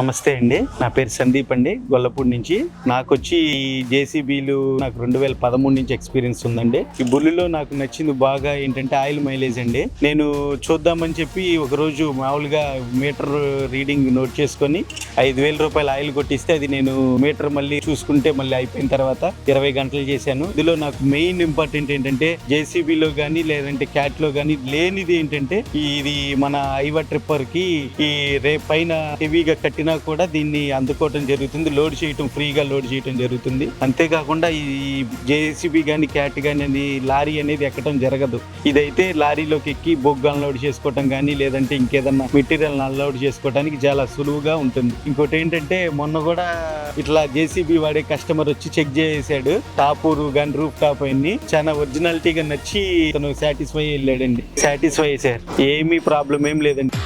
నమస్తే అండి. నా పేరు సందీప్ అండి. గొల్లపూడి నుంచి. నాకు వచ్చి జేసీబీలు నాకు రెండు వేల పదమూడు నుంచి ఎక్స్పీరియన్స్ ఉందండి. ఈ బుల్లులో నాకు నచ్చింది బాగా ఏంటంటే ఆయిల్ మైలేజ్ అండి. నేను చూద్దామని చెప్పి ఒకరోజు మామూలుగా మీటర్ రీడింగ్ నోట్ చేసుకొని ఐదు వేల రూపాయల ఆయిల్ కొట్టిస్తే అది నేను మీటర్ మళ్ళీ చూసుకుంటే మళ్ళీ అయిపోయిన తర్వాత ఇరవై గంటలు చేశాను. ఇందులో నాకు మెయిన్ ఇంపార్టెంట్ ఏంటంటే జేసీబీలో కానీ లేదంటే క్యాట్లో కానీ లేనిది ఏంటంటే ఇది మన ఐవా ట్రిప్పర్కి ఈ రే పైన హెవీగా కట్టిన కూడా దీన్ని అందుకోవటం జరుగుతుంది. లోడ్ చేయటం ఫ్రీగా లోడ్ చేయటం జరుగుతుంది. అంతేకాకుండా ఈ జేసీబీ కానీ క్యాట్ కానీ అని లారీ అనేది ఎక్కడం జరగదు. ఇదైతే లారీలోకి ఎక్కి బొగ్గు అన్లోడ్ చేసుకోవటం కానీ లేదంటే ఇంకేదన్నా మెటీరియల్ అన్లోడ్ చేసుకోవడానికి చాలా సులువుగా ఉంటుంది. ఇంకోటి ఏంటంటే మొన్న కూడా ఇట్లా జేసీబీ వాడే కస్టమర్ వచ్చి చెక్ చేసాడు టాపూరు కానీ రూఫ్ టాప్ అన్ని. చాలా ఒరిజినాలిటీగా నచ్చి తను సాటిస్ఫై వెళ్ళాడండి సాటిస్ఫై సార్. ఏమీ ప్రాబ్లం ఏం లేదండి.